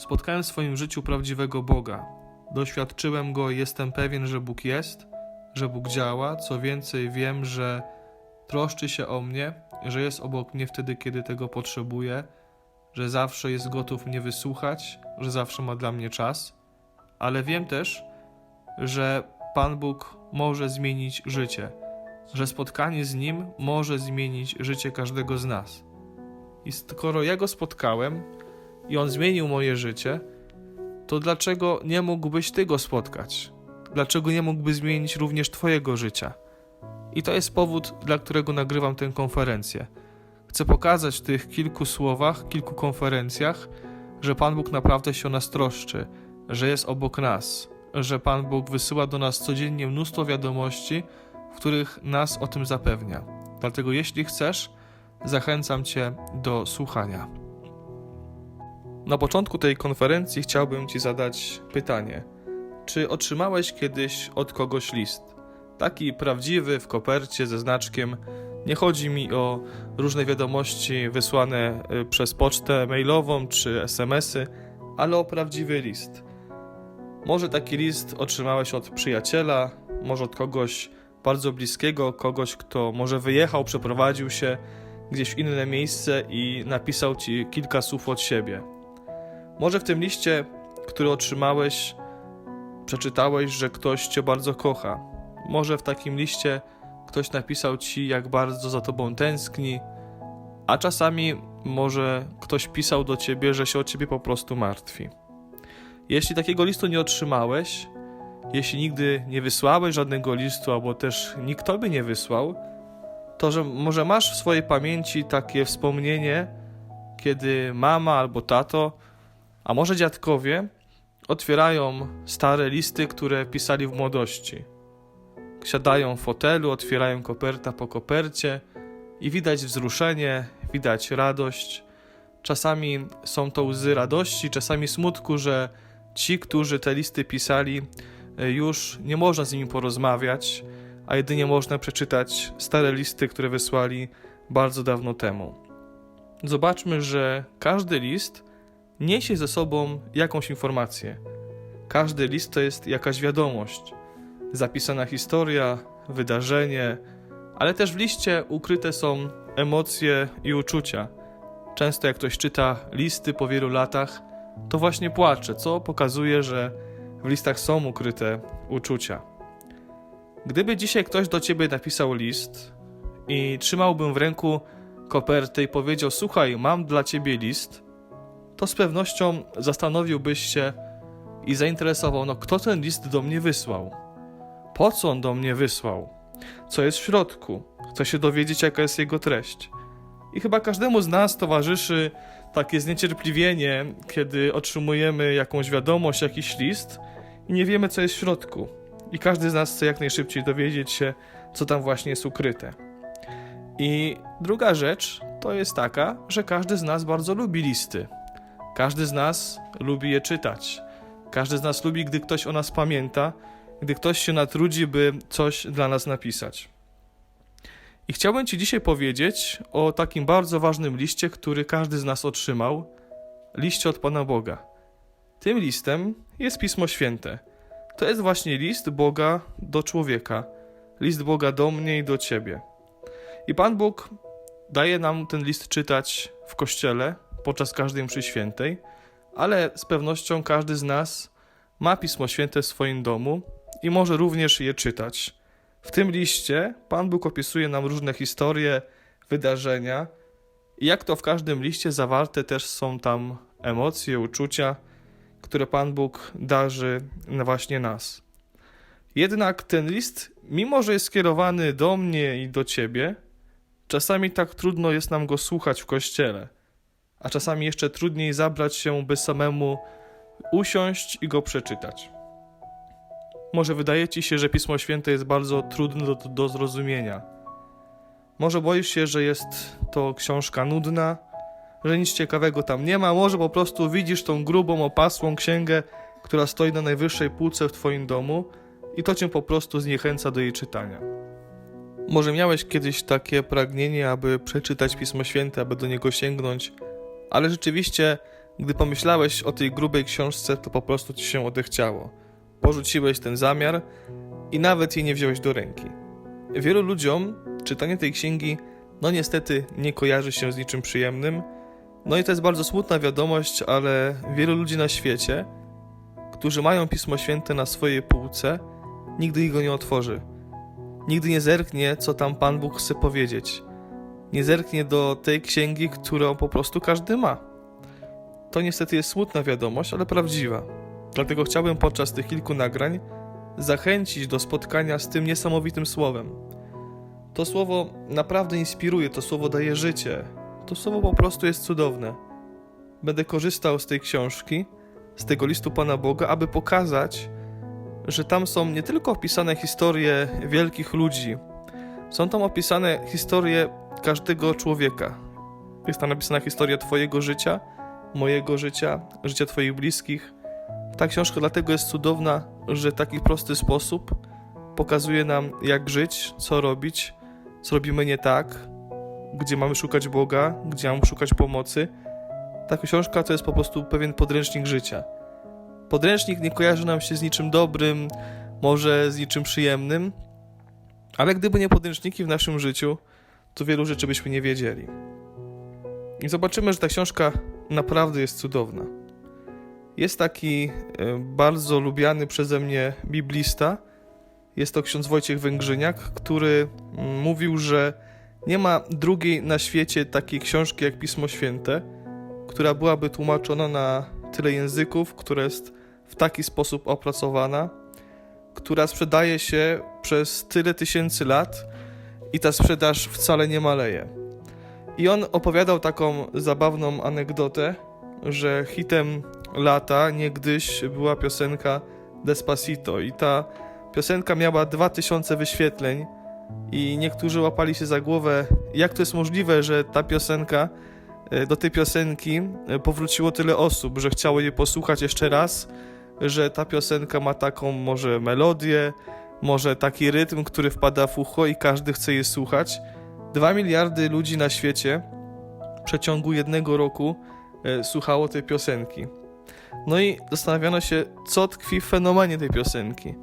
Spotkałem w swoim życiu prawdziwego Boga. Doświadczyłem go i jestem pewien, że Bóg jest, że Bóg działa. Co więcej, wiem, że troszczy się o mnie, że jest obok mnie wtedy, kiedy tego potrzebuję, że zawsze jest gotów mnie wysłuchać, że zawsze ma dla mnie czas. Ale wiem też, że Pan Bóg może zmienić życie, że spotkanie z Nim może zmienić życie każdego z nas. I skoro ja go spotkałem i on zmienił moje życie, to dlaczego nie mógłbyś ty go spotkać? Dlaczego nie mógłby zmienić również twojego życia? I to jest powód, dla którego nagrywam tę konferencję. Chcę pokazać w tych kilku słowach, kilku konferencjach, że Pan Bóg naprawdę się o nas troszczy, że jest obok nas, że Pan Bóg wysyła do nas codziennie mnóstwo wiadomości, w których nas o tym zapewnia. Dlatego, jeśli chcesz, zachęcam Cię do słuchania. Na początku tej konferencji chciałbym Ci zadać pytanie: czy otrzymałeś kiedyś od kogoś list? Taki prawdziwy w kopercie ze znaczkiem. Nie chodzi mi o różne wiadomości wysłane y, przez pocztę mailową czy SMS-y, ale o prawdziwy list. Może taki list otrzymałeś od przyjaciela, może od kogoś bardzo bliskiego, kogoś, kto może wyjechał, przeprowadził się gdzieś w inne miejsce i napisał ci kilka słów od siebie. Może w tym liście, który otrzymałeś, przeczytałeś, że ktoś cię bardzo kocha. Może w takim liście ktoś napisał ci, jak bardzo za tobą tęskni, a czasami może ktoś pisał do ciebie, że się o ciebie po prostu martwi. Jeśli takiego listu nie otrzymałeś, jeśli nigdy nie wysłałeś żadnego listu, albo też nikt tobie nie wysłał, to że może masz w swojej pamięci takie wspomnienie, kiedy mama albo tato, a może dziadkowie otwierają stare listy, które pisali w młodości. Siadają w fotelu, otwierają koperta po kopercie i widać wzruszenie, widać radość. Czasami są to łzy radości, czasami smutku, że ci, którzy te listy pisali, już nie można z nimi porozmawiać, a jedynie można przeczytać stare listy, które wysłali bardzo dawno temu. Zobaczmy, że każdy list niesie ze sobą jakąś informację. Każdy list to jest jakaś wiadomość, zapisana historia, wydarzenie, ale też w liście ukryte są emocje i uczucia. Często jak ktoś czyta listy po wielu latach, to właśnie płacze, co pokazuje, że w listach są ukryte uczucia. Gdyby dzisiaj ktoś do ciebie napisał list i trzymałbym w ręku kopertę i powiedział: Słuchaj, mam dla ciebie list, to z pewnością zastanowiłbyś się i zainteresował, no kto ten list do mnie wysłał? Po co on do mnie wysłał? Co jest w środku? Chcę się dowiedzieć, jaka jest jego treść. I chyba każdemu z nas towarzyszy takie zniecierpliwienie, kiedy otrzymujemy jakąś wiadomość, jakiś list i nie wiemy, co jest w środku. I każdy z nas chce jak najszybciej dowiedzieć się, co tam właśnie jest ukryte. I druga rzecz to jest taka, że każdy z nas bardzo lubi listy. Każdy z nas lubi je czytać. Każdy z nas lubi, gdy ktoś o nas pamięta, gdy ktoś się natrudzi, by coś dla nas napisać. I chciałbym Ci dzisiaj powiedzieć o takim bardzo ważnym liście, który każdy z nas otrzymał liście od Pana Boga. Tym listem jest Pismo Święte. To jest właśnie list Boga do człowieka, list Boga do mnie i do Ciebie. I Pan Bóg daje nam ten list czytać w kościele podczas każdej mszy świętej, ale z pewnością każdy z nas ma Pismo Święte w swoim domu i może również je czytać. W tym liście Pan Bóg opisuje nam różne historie, wydarzenia i jak to w każdym liście zawarte też są tam emocje, uczucia, które Pan Bóg darzy właśnie nas. Jednak ten list, mimo że jest skierowany do mnie i do ciebie, czasami tak trudno jest nam go słuchać w kościele, a czasami jeszcze trudniej zabrać się, by samemu usiąść i go przeczytać. Może wydaje ci się, że Pismo Święte jest bardzo trudne do, do zrozumienia. Może boisz się, że jest to książka nudna, że nic ciekawego tam nie ma. Może po prostu widzisz tą grubą, opasłą księgę, która stoi na najwyższej półce w twoim domu i to cię po prostu zniechęca do jej czytania. Może miałeś kiedyś takie pragnienie, aby przeczytać Pismo Święte, aby do niego sięgnąć, ale rzeczywiście Gdy pomyślałeś o tej grubej książce, to po prostu ci się odechciało. Porzuciłeś ten zamiar i nawet jej nie wziąłeś do ręki. Wielu ludziom czytanie tej księgi, no niestety, nie kojarzy się z niczym przyjemnym. No i to jest bardzo smutna wiadomość, ale wielu ludzi na świecie, którzy mają Pismo Święte na swojej półce, nigdy go nie otworzy. Nigdy nie zerknie, co tam Pan Bóg chce powiedzieć. Nie zerknie do tej księgi, którą po prostu każdy ma. To niestety jest smutna wiadomość, ale prawdziwa. Dlatego chciałbym podczas tych kilku nagrań zachęcić do spotkania z tym niesamowitym słowem. To słowo naprawdę inspiruje, to słowo daje życie. To słowo po prostu jest cudowne. Będę korzystał z tej książki, z tego listu Pana Boga, aby pokazać, że tam są nie tylko opisane historie wielkich ludzi, są tam opisane historie każdego człowieka. Jest tam napisana historia Twojego życia, mojego życia, życia Twoich bliskich. Ta książka dlatego jest cudowna, że w taki prosty sposób pokazuje nam, jak żyć, co robić, co robimy nie tak, gdzie mamy szukać Boga, gdzie mamy szukać pomocy. Ta książka to jest po prostu pewien podręcznik życia. Podręcznik nie kojarzy nam się z niczym dobrym, może z niczym przyjemnym, ale gdyby nie podręczniki w naszym życiu, to wielu rzeczy byśmy nie wiedzieli. I zobaczymy, że ta książka naprawdę jest cudowna. Jest taki e, bardzo lubiany przeze mnie biblista. Jest to ksiądz Wojciech Węgrzyniak, który mm, mówił, że nie ma drugiej na świecie takiej książki jak Pismo Święte, która byłaby tłumaczona na tyle języków, która jest w taki sposób opracowana, która sprzedaje się przez tyle tysięcy lat i ta sprzedaż wcale nie maleje. I on opowiadał taką zabawną anegdotę, że hitem lata niegdyś była piosenka Despacito i ta piosenka miała 2000 wyświetleń i niektórzy łapali się za głowę, jak to jest możliwe, że ta piosenka, e, do tej piosenki e, powróciło tyle osób, że chciało jej posłuchać jeszcze raz, że ta piosenka ma taką może melodię, może taki rytm, który wpada w ucho i każdy chce jej słuchać. Dwa miliardy ludzi na świecie w przeciągu jednego roku e, słuchało tej piosenki. No i zastanawiano się, co tkwi w fenomenie tej piosenki.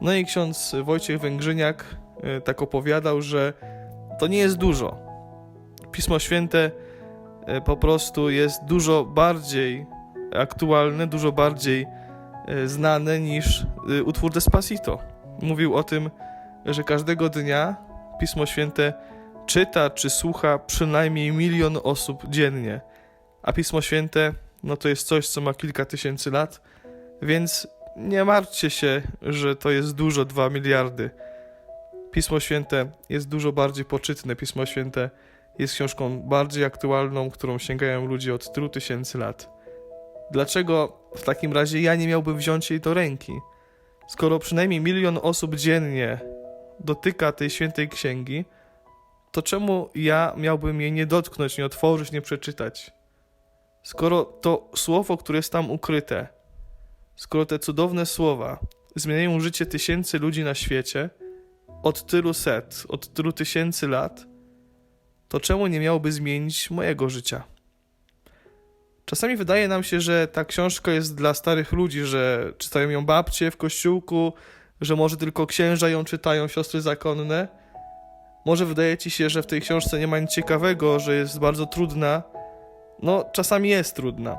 No i ksiądz Wojciech Węgrzyniak e, tak opowiadał, że to nie jest dużo. Pismo Święte e, po prostu jest dużo bardziej aktualne, dużo bardziej znane niż e, utwór Despacito. Mówił o tym, że każdego dnia Pismo Święte czyta czy słucha przynajmniej milion osób dziennie, a Pismo Święte no to jest coś, co ma kilka tysięcy lat, więc nie martwcie się, że to jest dużo, 2 miliardy. Pismo Święte jest dużo bardziej poczytne. Pismo Święte jest książką bardziej aktualną, którą sięgają ludzie od tylu tysięcy lat. Dlaczego w takim razie ja nie miałbym wziąć jej do ręki? Skoro przynajmniej milion osób dziennie dotyka tej świętej księgi, to czemu ja miałbym jej nie dotknąć, nie otworzyć, nie przeczytać? Skoro to słowo, które jest tam ukryte, skoro te cudowne słowa zmieniają życie tysięcy ludzi na świecie od tylu set, od tylu tysięcy lat, to czemu nie miałoby zmienić mojego życia? Czasami wydaje nam się, że ta książka jest dla starych ludzi, że czytają ją babcie w kościółku, że może tylko księża ją czytają, siostry zakonne. Może wydaje ci się, że w tej książce nie ma nic ciekawego, że jest bardzo trudna. No, czasami jest trudna.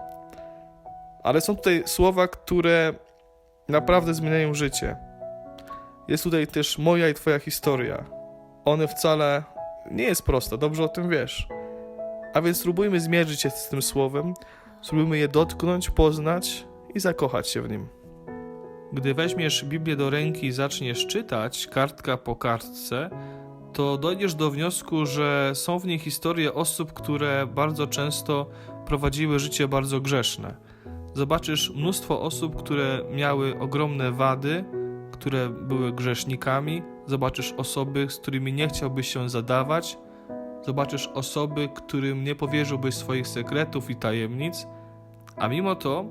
Ale są tutaj słowa, które naprawdę zmieniają życie. Jest tutaj też moja i twoja historia. One wcale nie jest prosta, dobrze o tym wiesz. A więc spróbujmy zmierzyć się z tym słowem, spróbujmy je dotknąć, poznać i zakochać się w nim. Gdy weźmiesz Biblię do ręki i zaczniesz czytać kartka po kartce, to dojdziesz do wniosku, że są w niej historie osób, które bardzo często prowadziły życie bardzo grzeszne. Zobaczysz mnóstwo osób, które miały ogromne wady, które były grzesznikami. Zobaczysz osoby, z którymi nie chciałbyś się zadawać. Zobaczysz osoby, którym nie powierzyłbyś swoich sekretów i tajemnic, a mimo to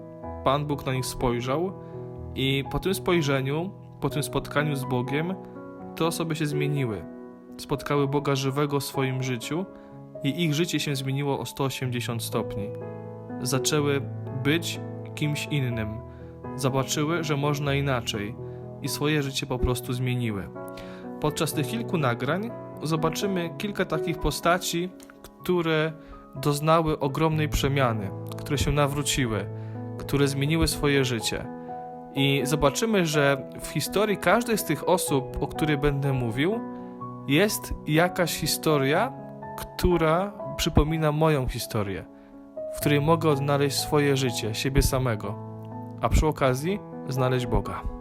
Pan Bóg na nich spojrzał i po tym spojrzeniu, po tym spotkaniu z Bogiem, te osoby się zmieniły. Spotkały Boga żywego w swoim życiu i ich życie się zmieniło o 180 stopni. zaczęły być kimś innym. Zobaczyły, że można inaczej i swoje życie po prostu zmieniły. Podczas tych kilku nagrań zobaczymy kilka takich postaci, które doznały ogromnej przemiany, które się nawróciły, które zmieniły swoje życie. I zobaczymy, że w historii każdej z tych osób, o której będę mówił, jest jakaś historia, która przypomina moją historię, w której mogę odnaleźć swoje życie, siebie samego, a przy okazji znaleźć Boga.